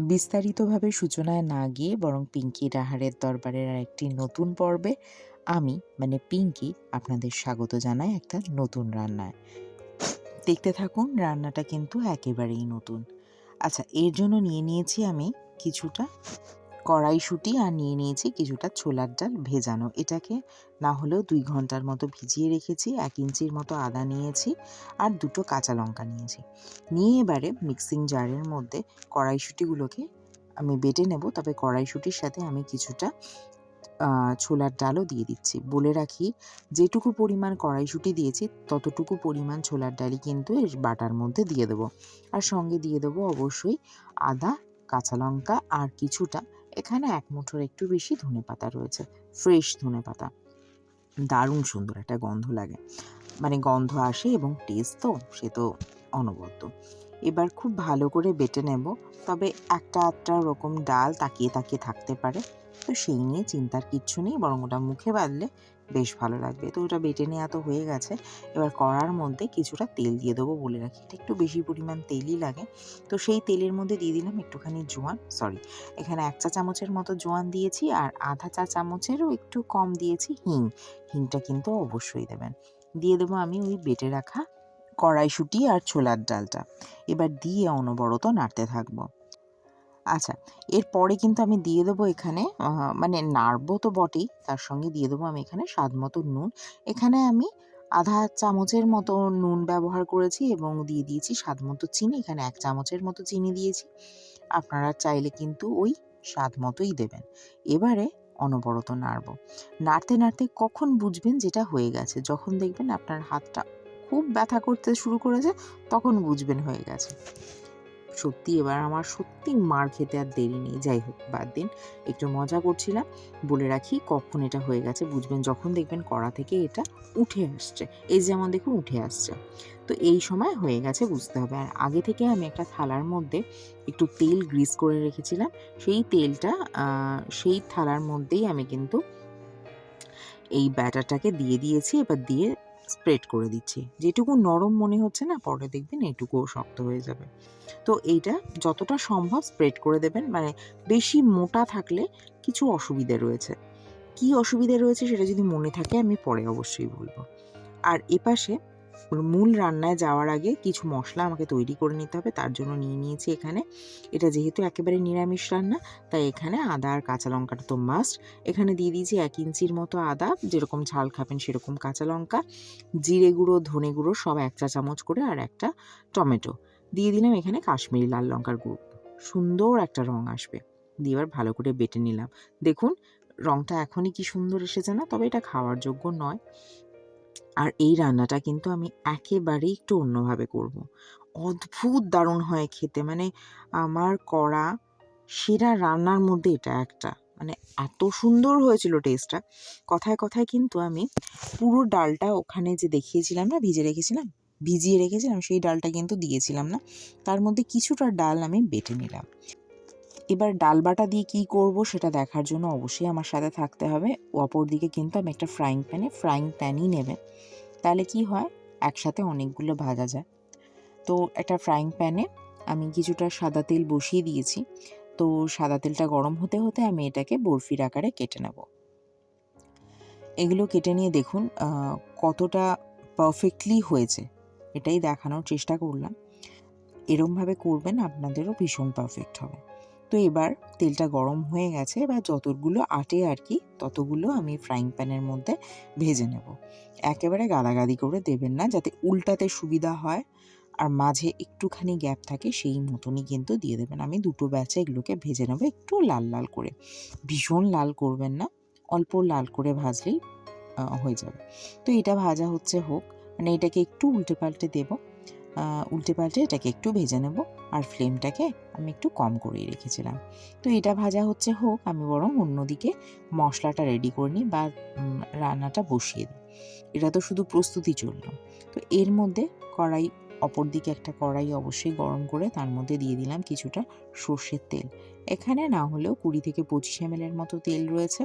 বিস্তারিতভাবে সূচনায় না গিয়ে বরং পিঙ্কি রাহারের দরবারের আরেকটি নতুন পর্বে আমি মানে পিঙ্কি, আপনাদের স্বাগত জানাই একটা নতুন রান্নায়। দেখতে থাকুন, রান্নাটা কিন্তু একেবারেই নতুন। আচ্ছা এর জন্য নিয়ে নিয়েছি আমি কিছুটা কড়াইশুঁটি আর নিয়ে নিয়েছি কিছুটা ছোলার ডাল ভেজানো। এটাকে না হলেও দুই ঘণ্টার মতো ভিজিয়ে রেখেছি, এক ইঞ্চির মতো আদা নিয়েছি আর দুটো কাঁচা লঙ্কা নিয়েছি। নিয়ে এবারে মিক্সিং জারের মধ্যে কড়াইশুঁটিগুলোকে আমি বেটে নেব, তবে কড়াইশুঁটির সাথে আমি কিছুটা ছোলার ডালও দিয়ে দিচ্ছি। বলে রাখি, যেটুকু পরিমাণ কড়াইশুঁটি দিয়েছি, ততটুকু পরিমাণ ছোলার ডালই কিন্তু এর বাটার মধ্যে দিয়ে দেবো। আর সঙ্গে দিয়ে দেবো অবশ্যই আদা, কাঁচা লঙ্কা আর কিছুটা এখানে এক মুঠোর একটু বেশি ধনে পাতা রয়েছে ফ্রেশ ধনে পাতা। দারুণ সুন্দর একটা গন্ধ লাগে। মানে গন্ধ আসে এবং টেস্ট তো, সে তো অনবদ্য। এবার খুব ভালো করে বেটে নেব, তবে একটা আধটা রকম ডাল তাকিয়ে তাকিয়ে থাকতে পারে। তো সেই নিয়ে চিন্তার কিচ্ছু নেই, বরং ওটা মুখে বাঁধলে বেশ ভালো লাগবে। তো ওটা বেটে নেওয়া তো হয়ে গেছে। এবার কড়ার মধ্যে কিছুটা তেল দিয়ে দেবো বলে রাখি। এটা একটু বেশি পরিমাণ তেলই লাগে। তো সেই তেলের মধ্যে দিয়ে দিলাম একটুখানি জোয়ান সরি এখানে এক চা চামচের মতো জোয়ান দিয়েছি আর আধা চা চামচেরও একটু কম দিয়েছি হিং। হিংটা কিন্তু অবশ্যই দেবেন। দিয়ে দেবো আমি ওই বেটে রাখা কড়াইশুঁটি আর ছোলার ডালটা। এবার দিয়ে অনবরত নাড়তে থাকব। আচ্ছা এরপরে কিন্তু আমি দিয়ে দেবো এখানে মানে নাড়বো তো বটেই, তার সঙ্গে দিয়ে দেবো আমি এখানে স্বাদ মতো নুন। এখানে আমি আধা চামচের মতো নুন ব্যবহার করেছি এবং দিয়ে দিয়েছি স্বাদ মতো চিনি, এখানে এক চামচের মতো চিনি দিয়েছি। আপনারা চাইলে কিন্তু ওই স্বাদ মতোই দেবেন। এবারে অনবরত নাড়বো। নাড়তে নাড়তে কখন বুঝবেন যেটা হয়ে গেছে? যখন দেখবেন আপনার হাতটা খুব ব্যথা করতে শুরু করেছে, তখন বুঝবেন হয়ে গেছে। সত্যি এবার আমার সত্যি মার খেতে আর দেরি নেই। যাই হোক, বাদ দিন। একটু মজা করছিলাম। বলে রাখি, কখন এটা হয়ে গেছে বুঝবেন, যখন দেখবেন কড়া থেকে এটা উঠে আসছে। এই যেমন দেখুন, উঠে আসছে। তো এই সময় হয়ে গেছে বুঝতে হবে। আর আগে থেকে আমি একটা থালার মধ্যে একটু তেল গ্রিস করে রেখেছিলাম। সেই তেলটা সেই থালার মধ্যেই আমি কিন্তু এই ব্যাটারটাকে দিয়ে দিয়েছি। এবার দিয়ে স্প্রেড করে দিচ্ছি। যেটুকু নরম মনে হচ্ছে না, পরে দেখবেন এইটুকুও শক্ত হয়ে যাবে। তো এইটা যতটা সম্ভব স্প্রেড করে দেবেন মানে বেশি মোটা থাকলে কিছু অসুবিধে রয়েছে। কি অসুবিধে রয়েছে সেটা যদি মনে থাকে, আমি পরে অবশ্যই বলব। আর এপাশে মূল রান্নায় যাওয়ার আগে কিছু মশলা আমাকে তৈরি করে নিতে হবে, তার জন্য নিয়ে নিয়েছি এখানে। এটা যেহেতু একেবারে নিরামিষ রান্না, তাই এখানে আদা আর কাঁচা লঙ্কাটা তো মাস্ট এখানে দিয়ে দিয়েছি এক ইঞ্চির মতো আদা, যেরকম ঝাল খাবেন সেরকম কাঁচা লঙ্কা, জিরে গুঁড়ো, ধনে গুঁড়ো সব এক চা চামচ করে আর একটা টমেটো। দিয়ে দিলাম এখানে কাশ্মীরি লাল লঙ্কার গুঁড়ো। সুন্দর একটা রং আসবে। দিয়ে এবার ভালো করে বেটে নিলাম। দেখুন, রংটা এখনই কি সুন্দর এসেছে না, তবে এটা খাওয়ার যোগ্য নয়। আর এই রান্নাটা কিন্তু আমি একেবারেই একটু অন্যভাবে করব। অদ্ভুত দারুণ হয় খেতে মানে আমার করা সেরা রান্নার মধ্যে এটা একটা। মানে এত সুন্দর হয়েছিল টেস্টটা কথায় কথায় কিন্তু আমি পুরো ডালটা ওখানে যে দেখিয়েছিলাম না ভিজে রেখেছিলাম, ভিজিয়ে রেখেছিলাম, সেই ডালটা কিন্তু দিয়েছিলাম না। তার মধ্যে কিছুটা ডাল আমি বেটে নিলাম। এবার ডাল বাটা দিয়ে কী করব সেটা দেখার জন্য অবশ্যই আমার সাথে থাকতে হবে। অপর দিকে কিন্তু আমি একটা ফ্রাইং প্যানে ফ্রাইং প্যানই নেবেন তাহলে কি হয়? একসাথে অনেকগুলো ভাজা যায়। তো একটা ফ্রাইং প্যানে আমি কিছুটা সাদা তেল বসিয়ে দিয়েছি। তো সাদা তেলটা গরম হতে হতে আমি এটাকে বরফির আকারে কেটে নেব। এগুলো কেটে নিয়ে দেখুন কতটা পারফেক্টলি হয়েছে। এটাই দেখানোর চেষ্টা করলাম। এরমভাবে করবেন, আপনাদেরও ভীষণ পারফেক্ট হবে। তো এবার তেলটা গরম হয়ে গেছে, এবার যতগুলো আটে আর কি, ততগুলো আমি ফ্রাইং প্যানের মধ্যে ভেজে নেব। একেবারে গাদাগাদি করে দেবেন না, যাতে উল্টাতে সুবিধা হয়। আর মাঝে একটুখানি গ্যাপ থাকে, সেই মতনই কিন্তু দিয়ে দেবেন। আমি দুটো ব্যাচে এগুলোকে ভেজে নেব, একটু লাল লাল করে। ভীষণ লাল করবেন না, অল্প লাল করে ভাজলেই হয়ে যাবে। তো এটা ভাজা হচ্ছে হোক মানে এটাকে একটু উল্টে পাল্টে দেবো। উল্টে পাল্টে এটাকে একটু ভেজে নেব আর ফ্লেমটাকে আমি একটু কম করেই রেখেছিলাম। তো এটা ভাজা হচ্ছে হোক, আমি বরং অন্যদিকে মশলাটা রেডি করে নিই বা রান্নাটা বসিয়ে দিই। এটা তো শুধু প্রস্তুতি চলল। তো এর মধ্যে কড়াই অপর দিকে একটা কড়াই অবশ্যই গরম করে তার মধ্যে দিয়ে দিলাম কিছুটা সর্ষের তেল। এখানে না হলেও কুড়ি থেকে পঁচিশ এম মতো তেল রয়েছে।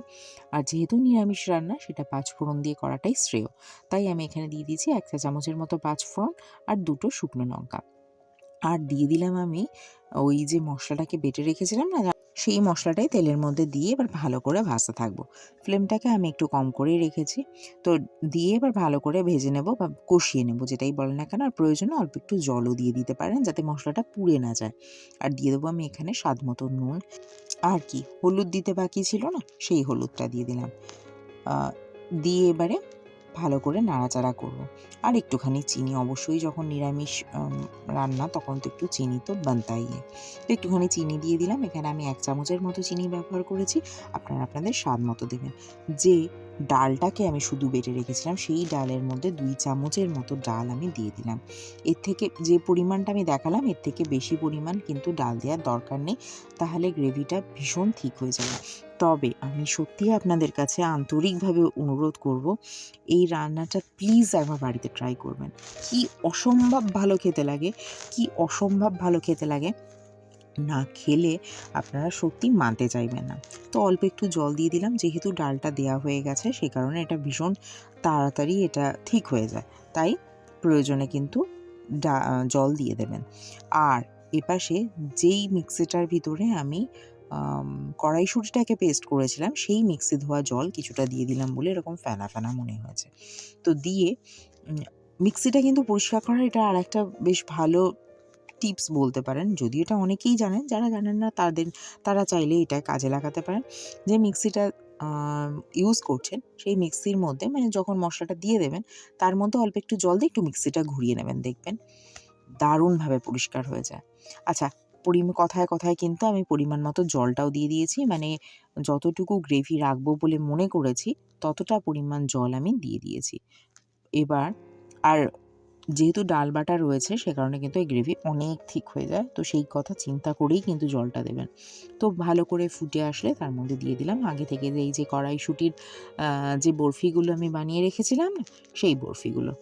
আর যেহেতু নিরামিষ রান্না, সেটা পাঁচ ফোড়ন দিয়ে করাটাই শ্রেয়। তাই আমি এখানে দিয়ে দিয়েছি এক চা চামচের মতো পাঁচ ফোড়ন আর দুটো শুকনো লঙ্কা। আর দিয়ে দিলাম আমি ওই যে মশলাটাকে বেটে রেখেছিলাম না সেই মশলাটাই তেলের মধ্যে দিয়ে এবার ভালো করে ভাজতে থাকব। ফ্লেমটাকে আমি একটু কম করেই রেখেছি। তো দিয়ে এবার ভালো করে ভেজে নেব বা কষিয়ে নেব, যেটাই বলে না কেন। আর প্রয়োজনে অল্প একটু জলও দিয়ে দিতে পারেন যাতে মশলাটা পুড়ে না যায়। আর দিয়ে দেবো আমি এখানে স্বাদ মতো নুন। আর কি, হলুদ দিতে বাকি ছিল না, সেই হলুদটা দিয়ে দিলাম। দিয়ে এবারে ভালো করে নাড়াচাড়া করব। আর একটুখানি চিনি, অবশ্যই যখন নিরামিষ রান্না তখন তো একটু চিনি তো বানতাই। তো একটুখানি চিনি দিয়ে দিলাম। এখানে আমি এক চামচের মতো চিনি ব্যবহার করেছি। আপনারা আপনাদের স্বাদ মতো দেবেন। যে ডালটাকে আমি শুধু বেটে রেখেছিলাম, সেই ডালের মধ্যে দুই চামচের মতো ডাল আমি দিয়ে দিলাম। এর থেকে যে পরিমাণটা আমি দেখালাম, এর থেকে বেশি পরিমাণ কিন্তু ডাল দেওয়ার দরকার নেই, তাহলে গ্রেভিটা ভীষণ ঠিক হয়ে যাবে। তবে আমি সত্যিই আপনাদের কাছে আন্তরিকভাবে অনুরোধ করব, এই রান্নাটা প্লিজ একবার বাড়িতে ট্রাই করবেন। কি অসম্ভব ভালো খেতে লাগে, কি অসম্ভব ভালো খেতে লাগে। না খেলে আপনারা সত্যি মানতে চাইবেন না। তো অল্প একটু জল দিয়ে দিলাম, যেহেতু ডালটা দেওয়া হয়ে গেছে সেই কারণে এটা ভীষণ তাড়াতাড়ি এটা ঠিক হয়ে যায়। তাই প্রয়োজনে কিন্তু ডা- জল দিয়ে দেবেন। আর এপাশে যেই মিক্সিটার ভিতরে আমি কড়াইশুঁটিটাকে পেস্ট করেছিলাম, সেই মিক্সি ধোয়া জল কিছুটা দিয়ে দিলাম বলে এরকম ফেনা ফেনা মনে হয়েছে। তো দিয়ে মিক্সিটা কিন্তু পরিষ্কার করার এটা আর একটা বেশ ভালো টিপস বলতে পারেন। যদিও এটা অনেকেই জানেন, যারা জানেন না তাদের, তারা চাইলে এটা কাজে লাগাতে পারেন। যে মিক্সিটা ইউজ করছেন, সেই মিক্সির মধ্যে মানে যখন মশলাটা দিয়ে দেবেন, তার মধ্যে অল্প একটু জল দিয়ে একটু মিক্সিটা ঘুরিয়ে নেবেন, দেখবেন দারুণভাবে পরিষ্কার হয়ে যায়। আচ্ছা পরিম, কথায় কথায় কিন্তু আমি পরিমাণ মতো জলটাও দিয়ে দিয়েছি মানে যতটুকু গ্রেভি রাখব বলে মনে করেছি, ততটা পরিমাণ জল আমি দিয়ে দিয়েছি। এবার, আর যেহেতু ডাল বাটা রয়েছে, সে কারণে কিন্তু এই গ্রেভি অনেক ঠিক হয়ে যায়। তো সেই কথা চিন্তা করেই কিন্তু জলটা দেবেন। তো ভালো করে ফুটে আসলে তার মধ্যে দিয়ে দিলাম। আগে থেকে এই যে কড়াইশুটির যে বরফিগুলো আমি বানিয়ে রেখেছিলাম, সেই বরফিগুলো।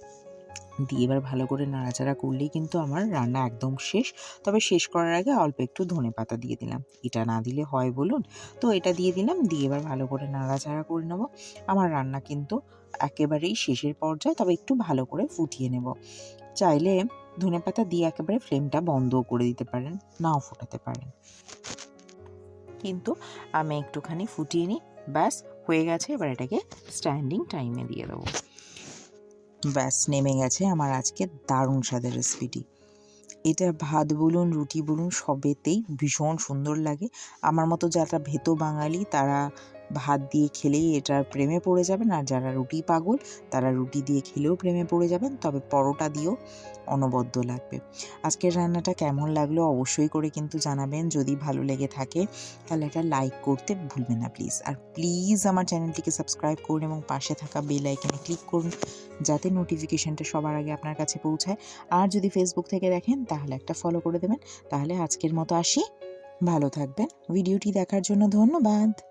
দিয়ে এবার ভালো করে নাড়াচাড়া করলেই কিন্তু আমার রান্না একদম শেষ। তবে শেষ করার আগে অল্প একটু ধনে পাতা দিয়ে দিলাম। এটা না দিলে হয় বলুন? তো এটা দিয়ে দিলাম, দিয়ে এবার ভালো করে নাড়াচাড়া করে নেব। আমার রান্না কিন্তু একেবারেই শেষের পর্যায়ে, তবে একটু ভালো করে ফুটিয়ে নেব। চাইলে ধনেপাতা দিয়ে একেবারে ফ্লেমটা বন্ধও করে দিতে পারেন, নাও ফোটাতে পারেন। কিন্তু আমি একটুখানি ফুটিয়ে নিই, ব্যাস, হয়ে গেছে। এবার এটাকে স্ট্যান্ডিং টাইমে দিয়ে দেবো। ব্যাস, নেমে গেছে আমার আজকে দারুণ স্বাদের রেসিপিটি এটা ভাত বলুন, রুটি বলুন, সবেতেই ভীষণ সুন্দর লাগে। আমার মতো যারা ভেতো বাঙালি, তারা ভাত দিয়ে খেলেই এটার প্রেমে পড়ে যাবেন। আর যারা রুটি পাগল, তারা রুটি দিয়ে খেলেও প্রেমে পড়ে যাবেন। তবে পরোটা দিয়েও অনবদ্য লাগবে। আজকের রান্নাটা কেমন লাগল অবশ্যই করে কিন্তু জানাবেন। যদি ভালো লেগে থাকে, তাহলে এটা লাইক করতে ভুলবেন না প্লিজ আর প্লিজ আমার চ্যানেলটিকে সাবস্ক্রাইব করুন এবং পাশে থাকা বেল আইকনে ক্লিক করুন, যাতে নোটিফিকেশনটা সবার আগে আপনার কাছে পৌঁছায়। আর যদি ফেসবুক থেকে দেখেন, তাহলে একটা ফলো করে দেবেন। তাহলে আজকের মতো আসি। ভালো থাকবেন। ভিডিওটি দেখার জন্য ধন্যবাদ।